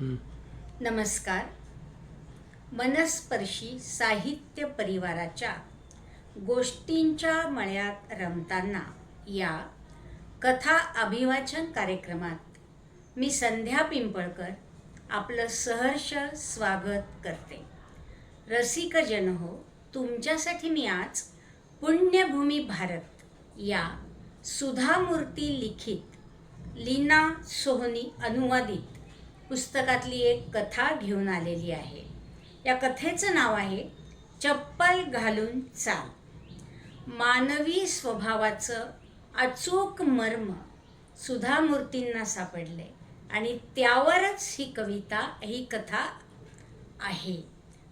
नमस्कार. मनस्पर्शी साहित्य परिवाराच्या गोष्टींच्या मळ्यात रमताना या कथा अभिवाचन कार्यक्रमात मी संध्या पिंपळकर आपलं सहर्ष स्वागत करते. रसिकजन हो तुमच्यासाठी मी आज पुण्यभूमी भारत या सुधामूर्ती लिखित लीना सोहनी अनुवादित पुस्तकातली एक कथा घेऊन आलेली आहे. या कथेचं नाव आहे चप्पल घालून चाल. मानवी स्वभावाचं अचूक मर्म सुधामूर्तींना सापडले आणि त्यावरच ही कविता ही कथा आहे.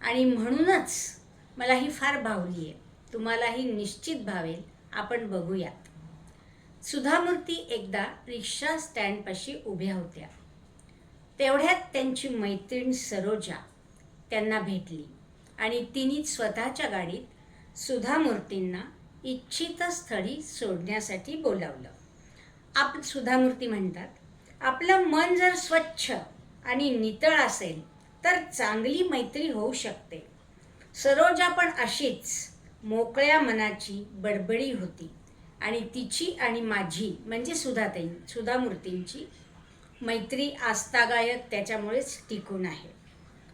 आणि म्हणूनच मला ही फार भावली आहे. तुम्हालाही निश्चित भावेल आपण बघूयात. सुधामूर्ती एकदा रिक्षा स्टँडपाशी उभ्या होत्या. तेवढ्यात त्यांची मैत्रीण सरोजा त्यांना भेटली. आणि तिने स्वतःच्या गाडीत सुधामूर्तींना इच्छित स्थळी सोडण्यासाठी बोलावलं. आप सुधामूर्ती म्हणतात आपलं मन जर स्वच्छ आणि नितळ असेल तर चांगली मैत्री होऊ शकते. सरोजा पण अशीच मोकळ्या मनाची बडबडी होती. आणि तिची आणि माझी म्हणजे सुधाताई सुधामूर्तींची मैत्री आस्थागायक त्याच्यामुळेच टिकून आहे.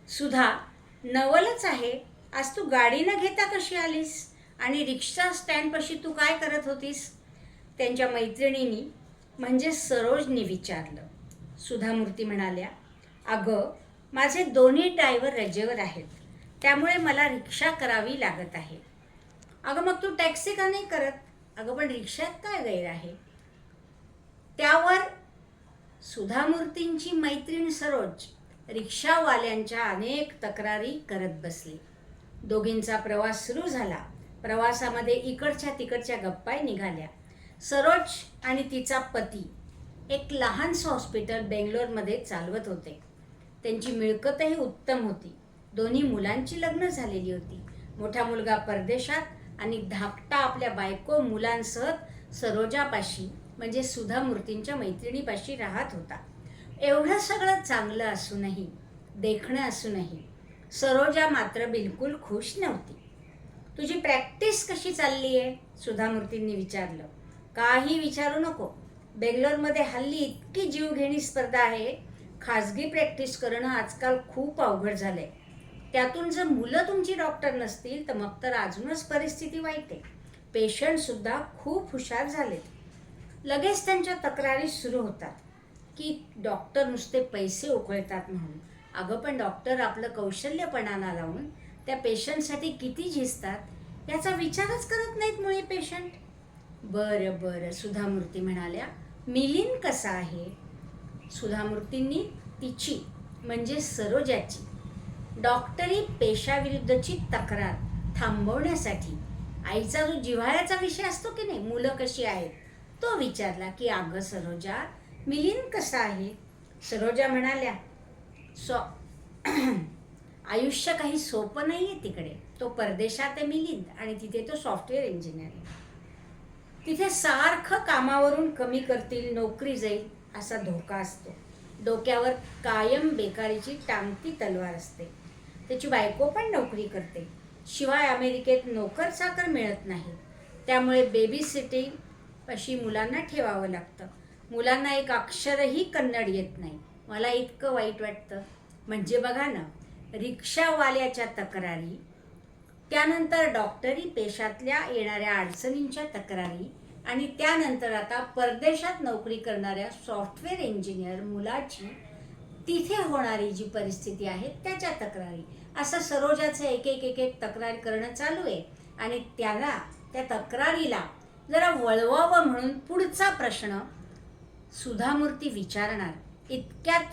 सुधा नवलच आहे. आज तू गाडी न घेता कशी आलीस? आणि रिक्षा स्टँडपाशी तू काय करत होतीस? त्यांच्या मैत्रिणींनी म्हणजे सरोजने विचारलं. सुधामूर्ती म्हणाल्या अगं माझे दोन्ही ड्रायव्हर रजेवर आहेत. त्यामुळे मला रिक्षा करावी लागत आहे. अगं मग तू टॅक्सी का नाही करत? अगं पण रिक्षात काय गैर आहे? त्यावर सुधामूर्तींची मैत्रीण सरोज रिक्षावाल्यांच्या अनेक तक्रारी करत बसली. दोघींचा प्रवास सुरू झाला. प्रवासामध्ये इकडच्या तिकडच्या गप्पाही निघाल्या. सरोज आणि तिचा पती एक लहानसं हॉस्पिटल बेंगलोरमध्ये चालवत होते. त्यांची मिळकतही उत्तम होती. दोन्ही मुलांची लग्न झालेली होती. मोठा मुलगा परदेशात आणि धाकटा आपल्या बायको मुलांसह सरोजापाशी म्हणजे सुधा मूर्तींच्या मैत्रिणीपाशी राहत होता. एवढं सगळं चांगलं असूनही देखणं असूनही सरोजा मात्र बिलकुल खुश नव्हती. तुझी प्रॅक्टिस कशी चालली आहे सुधामूर्तींनी विचारलं. काही विचारू नको. बेंगलोरमध्ये हल्ली इतकी जीवघेणी स्पर्धा आहे. खाजगी प्रॅक्टिस करणं आजकाल खूप अवघड झालंय. त्यातून जर मुलं तुमची डॉक्टर नसतील तर मग तर अजूनच परिस्थिती वाईट आहे. पेशंटसुद्धा खूप हुशार झालेत. लगेच त्यांच्या तक्रारी सुरू होतात की डॉक्टर नुसते पैसे उकळतात म्हणून. अगं पण डॉक्टर आपलं कौशल्यपणाला लावून त्या पेशंटसाठी किती झिजतात याचा विचारच करत नाहीत मुळे पेशंट बरं बरं सुधामूर्ती म्हणाल्या मिलिन कसा आहे? सुधामूर्तींनी तिची म्हणजे सरोजाची डॉक्टरी पेशाविरुद्धची तक्रार थांबवण्यासाठी आईचा जो जिव्हाळ्याचा विषय असतो की नाही मुलं कशी आहेत? तो विचारला की अगं सरोजा मिलिंद कसा आहे? सरोजा म्हणाल्या सो आयुष्य काही सोपं नाही आहे तिकडे. तो परदेशात आहे मिलिंद आणि तिथे तो सॉफ्टवेअर इंजिनियर आहे. तिथे सारखं कामावरून कमी करतील नोकरी जाईल असा धोका असतो. डोक्यावर कायम बेकारीची टांगती तलवार असते. त्याची बायको पण नोकरी करते. शिवाय अमेरिकेत नोकर साखर मिळत नाही. त्यामुळे बेबी सिटिंग अशी मुलांना ठेवावं लागतं. मुलांना एक अक्षरही कन्नड येत नाही. मला इतकं वाईट वाटतं. म्हणजे बघा ना रिक्षावाल्याच्या तक्रारी त्यानंतर डॉक्टरी पेशातल्या येणाऱ्या अडचणींच्या तक्रारी आणि त्यानंतर आता परदेशात नोकरी करणाऱ्या सॉफ्टवेअर इंजिनियर मुलाची तिथे होणारी जी परिस्थिती आहे त्याच्या तक्रारी. असं सरोजाचं एक एक एक एक तक्रार करणं चालू आहे. आणि त्याला त्या तक्रारीला जरा वळवावं म्हणून पुढचा प्रश्न सुधामूर्ती विचारणार. इतक्यात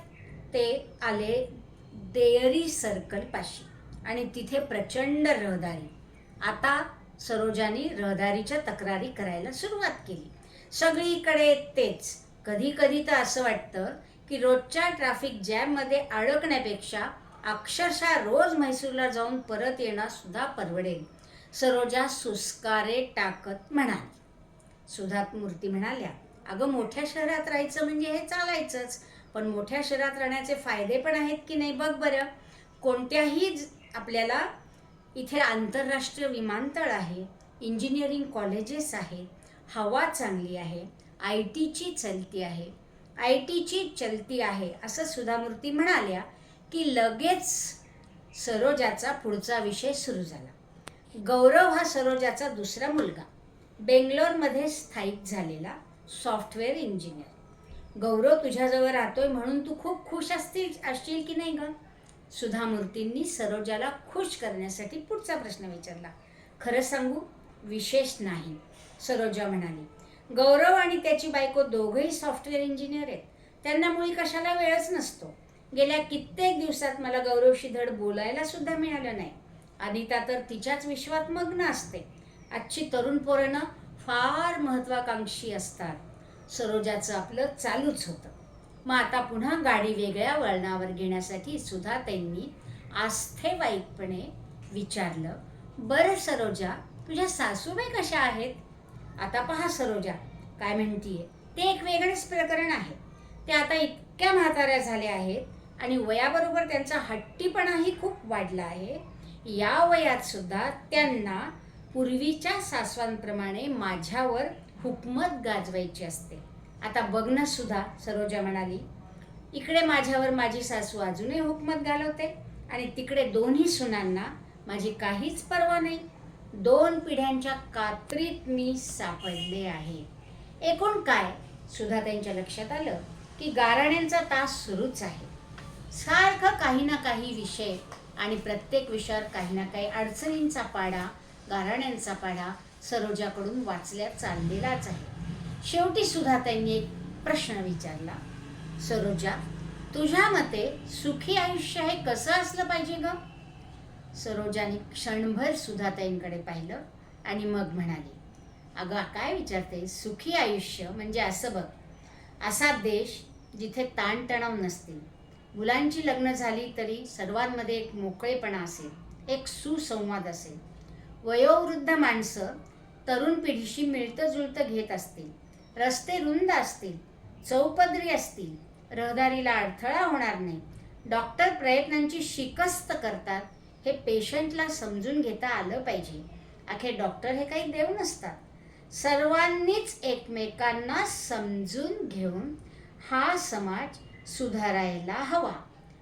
ते आले डेअरी सर्कलपाशी आणि तिथे प्रचंड रहदारी. आता सरोजानी रहदारीच्या तक्रारी करायला सुरुवात केली. सगळीकडे तेच. कधी कधी तर असं वाटतं की रोजच्या ट्रॅफिक जॅममध्ये अडकण्यापेक्षा अक्षरशः रोज म्हैसूरला जाऊन परत येणं सुद्धा परवडेल. सरोजा सुस्कारे टाकत म्हणाली. सुधात मूर्ती म्हणाल्या अगं मोठ्या शहरात राहायचं म्हणजे हे चालायचंच पण मोठ्या शहरात राहण्याचे फायदे पण आहेत की नाही बघ बरं. कोणत्याही ज- आपल्याला इथे आंतरराष्ट्रीय विमानतळ आहे इंजिनिअरिंग कॉलेजेस आहे हवा चांगली आहे आय टीची चलती आहे आय टीची चलती आहे असं सुधामूर्ती म्हणाल्या की लगेच सरोजाचा पुढचा विषय सुरू झाला. गौरव हा सरोजाचा दुसरा मुलगा. बेंगलोरमध्ये स्थायिक झालेला सॉफ्टवेअर इंजिनियर. गौरव तुझ्याजवळ राहतोय म्हणून तू खूप खुश असतील असशील की नाही ग? सुधामूर्तींनी सरोजाला खुश करण्यासाठी पुढचा प्रश्न विचारला. खरं सांगू विशेष नाही सरोजा म्हणाली. गौरव आणि त्याची बायको दोघंही सॉफ्टवेअर इंजिनियर आहेत. त्यांना मुळी कशाला वेळच नसतो. गेल्या कित्येक दिवसात मला गौरवशी धड बोलायला सुद्धा मिळालं नाही. अनिता तर तिच्याच विश्वात मग्न असते. आजची तरुण पोरणं फार महत्वाकांक्षी असतात. सरोजाचं आपलं चालूच होतं. मग आता पुन्हा गाडी वेगळ्या वळणावर घेण्यासाठी सुद्धा त्यांनी आस्थेवाईकपणे विचारलं बरं सरोजा तुझ्या सासूबाई कशा आहेत? आता पहा सरोजा काय म्हणतीये ते एक वेगळंच प्रकरण आहे. ते आता इतक्या म्हाताऱ्या झाल्या आहेत आणि वयाबरोबर त्यांचा हट्टीपणाही खूप वाढला आहे. या वयात सुद्धा त्यांना पूर्वीच्या सासवांप्रमाणे माझ्यावर हुकमत गाजवायची असते. आता बघणं सुद्धा सरोजा म्हणाली इकडे माझ्यावर माझी सासू अजूनही हुकमत घालवते आणि तिकडे दोन्ही सुनांना माझी काहीच पर्वा नाही. दोन पिढ्यांच्या कात्रीत मी सापडले आहे. एकूण काय? सुद्धा त्यांच्या लक्षात आलं की गाराण्यांचा तास सुरूच आहे. सारखं काही ना काही विषय आणि प्रत्येक विषयावर काही ना काही अडचणींचा पाडा गाराण्यांचा पाढा सरोजाकडून वाचल्या चाललेलाच आहे. शेवटी सुद्धा त्यांनी एक प्रश्न विचारला सरोजा तुझ्या मते सुखी आयुष्य हे कसं असलं पाहिजे ग? सरोजाने क्षणभर सुधाताईंकडे पाहिलं आणि मग म्हणाली अगं काय विचारते? सुखी आयुष्य म्हणजे असं बघ असा देश जिथे ताणतणाव नसतील मुलांची लग्न झाली तरी सर्वांमध्ये एक मोकळेपणा असेल एक सुसंवाद असेल. वयोवृद्ध माणसं तरुण पिढीशी मिळतं जुळतं घेत असतील. रस्ते रुंद असतील चौपदरी असतील रहदारीला अडथळा होणार नाही. डॉक्टर प्रयत्नांची शिकस्त करतात हे पेशंटला समजून घेता आलं पाहिजे. अखेर डॉक्टर हे काही देव नसतात. सर्वांनीच एकमेकांना समजून घेऊन हा समाज सुधारायला हवा.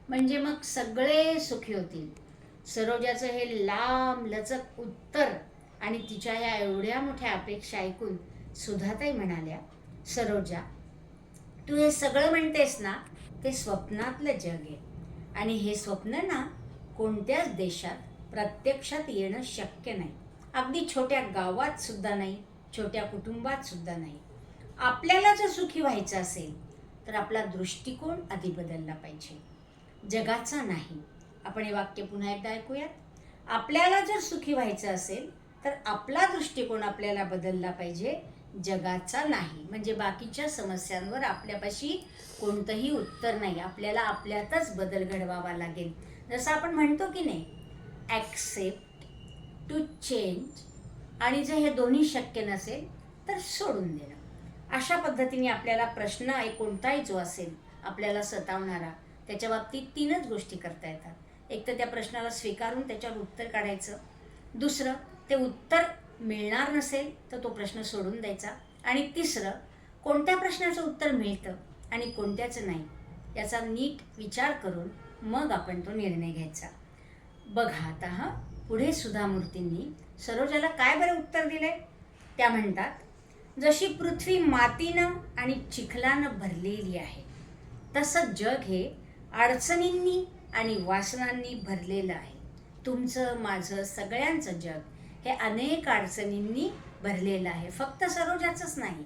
म्हणजे मग सगळे सुखी होतील. सरोजाचं हे लांब लचक उत्तर आणि तिच्या ह्या एवढ्या मोठ्या अपेक्षा ऐकून सुधाताई म्हणाल्या सरोजा तू हे सगळं म्हणतेस ना ते स्वप्नातलं जग आहे. आणि हे स्वप्न ना कोणत्याच देशात प्रत्यक्षात येणं शक्य नाही. अगदी छोट्या गावात सुद्धा नाही छोट्या कुटुंबात सुद्धा नाही. आपल्याला जर सुखी व्हायचं असेल तर आपला दृष्टिकोन आधी बदलला पाहिजे. जगाचा नाही आपण हे वाक्य पुन्हा एकदा ऐकूयात. आपल्याला जर सुखी व्हायचं असेल तर आपला दृष्टिकोन आपल्याला बदलला पाहिजे जगाचा नाही. म्हणजे बाकीच्या समस्यांवर आपल्यापाशी कोणतंही उत्तर नाही. आपल्याला आपल्यातच बदल घडवावा लागेल. जसं आपण म्हणतो की नाही ॲक्सेप्ट टू चेंज आणि जर हे दोन्ही शक्य नसेल तर सोडून देणं. अशा पद्धतीने आपल्याला प्रश्न आहे कोणताही जो असेल आपल्याला सतावणारा त्याच्या बाबतीत तीनच गोष्टी करता येतात. एक तर त्या प्रश्नाला स्वीकारून त्याच्यावर उत्तर काढायचं. दुसरं ते उत्तर मिळणार नसेल तर तो प्रश्न सोडून द्यायचा. आणि तिसरं कोणत्या प्रश्नाचं उत्तर मिळतं आणि कोणत्याचं नाही याचा नीट विचार करून मग आपण तो निर्णय घ्यायचा. बघा आता हां पुढे सुधामूर्तींनी सरोजाला काय बरं उत्तर दिलंय? त्या म्हणतात जशी पृथ्वी मातीनं आणि चिखलानं भरलेली आहे तसं जग हे अडचणींनी आणि वासनांनी भरलेलं आहे. तुमचं माझं सगळ्यांचं जग हे अनेक अडचणींनी भरलेलं आहे. फक्त सरोजाचंच नाही.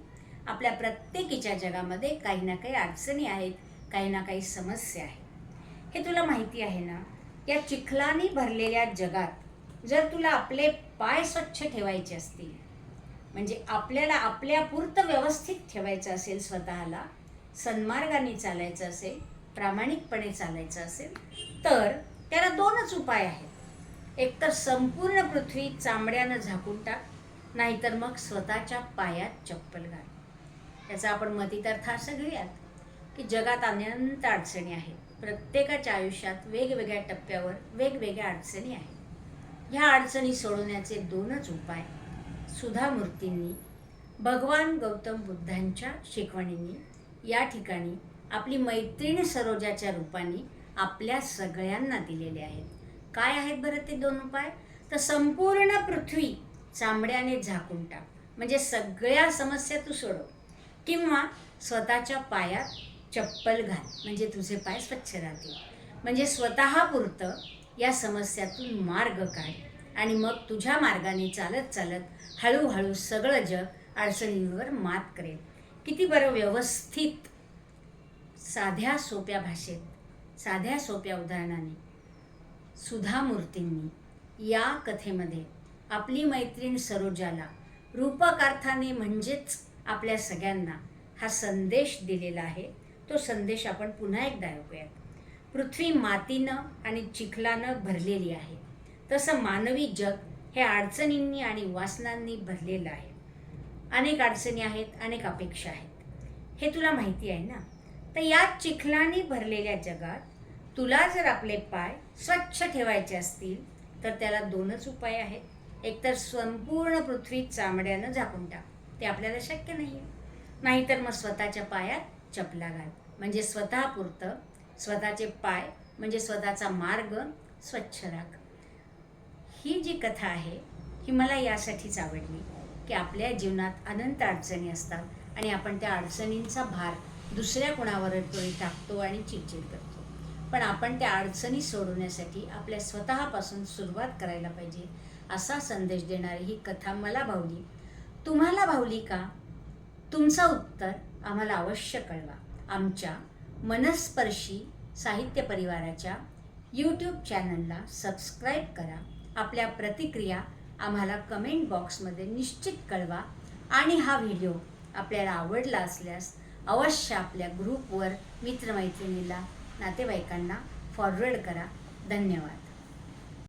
आपल्या प्रत्येकीच्या जगामध्ये काही ना काही अडचणी आहेत काही ना काही समस्या आहेत. हे तुला माहिती आहे ना या चिखलानी भरलेल्या जगात जर तुला आपले पाय स्वच्छ ठेवायचे असतील म्हणजे आपल्याला आपल्यापुरतं व्यवस्थित ठेवायचं असेल स्वतःला सन्मार्गाने चालायचं असेल प्रामाणिकपणे चालायचं असेल तर त्याला दोनच उपाय आहेत. एक तर संपूर्ण पृथ्वी चांबड्यानं झाकून टाक नाहीतर मग स्वतःच्या पायात चप्पल घाल. याचा आपण मतितार्थ असं घेऊयात की जगात अनंत अडचणी आहेत. प्रत्येकाच्या आयुष्यात वेगवेगळ्या टप्प्यावर वेगवेगळ्या अडचणी आहेत. ह्या अडचणी सोडवण्याचे दोनच उपाय सुधामूर्तींनी भगवान गौतम बुद्धांच्या शिकवणींनी या ठिकाणी आपली मैत्रीण सरोजाच्या रूपाने आपल्या सगळ्यांना दिलेले आहेत. काय आहेत बरं ते दोन उपाय? तर संपूर्ण पृथ्वी चांबड्याने झाकून टाक. म्हणजे सगळ्या समस्या तू सोडव. किंवा स्वतःच्या पायात चप्पल घाल. म्हणजे तुझे पाय स्वच्छ राहतील. म्हणजे स्वतःपुरतं या समस्यातून मार्ग काढ. आणि मग तुझ्या मार्गाने चालत चालत हळूहळू सगळं जग अडचणींवर मात करेल. किती बरं व्यवस्थित साध्या सोप्या भाषेत साध्या सोप्या उदाहरणाने सुधामूर्तींनी या कथेमध्ये आपली मैत्रीण सरोजाला रूपकार्थाने म्हणजेच आपल्या सगळ्यांना हा संदेश दिलेला आहे. तो संदेश आपण पुन्हा एकदा ऐकूयात. पृथ्वी मातीनं आणि चिखलानं भरलेली आहे. तसं मानवी जग हे अडचणींनी आणि वासनांनी भरलेलं आहे. अनेक अडचणी आहेत अनेक अपेक्षा आहेत. हे तुला माहिती आहे ना? तर या चिखलाने भरलेल्या जगात तुला जर आपले पाय स्वच्छ ठेवायचे असतील तर त्याला दोनच उपाय आहेत. एकतर संपूर्ण पृथ्वी चामड्यानं झाकून टाक. ते आपल्याला शक्य नाही आहे नाहीतर मग स्वतःच्या पायात चपला घाल. म्हणजे स्वतःपुरतं स्वतःचे पाय म्हणजे स्वतःचा मार्ग स्वच्छ राख. ही जी कथा आहे ही मला यासाठीच आवडली की आपल्या जीवनात अनंत अडचणी असतात आणि आपण त्या अडचणींचा भार दुसऱ्या कुणावर टोळी टाकतो आणि चिडचिड करतो. पण आपण त्या अडचणी सोडवण्यासाठी आपल्या स्वतःपासून सुरुवात करायला पाहिजे असा संदेश देणारी ही कथा मला भावली. तुम्हाला भावली का? तुमचं उत्तर आम्हाला अवश्य कळवा. आमच्या मनस्पर्शी साहित्य परिवाराच्या यूट्यूब चॅनलला सबस्क्राईब करा. आपल्या प्रतिक्रिया आम्हाला कमेंट बॉक्समध्ये निश्चित कळवा. आणि हा व्हिडिओ आपल्याला आवडला असल्यास अवश्य आपल्या ग्रुपवर मित्रमैत्रिणीला नातेवाईकांना फॉरवर्ड करा. धन्यवाद.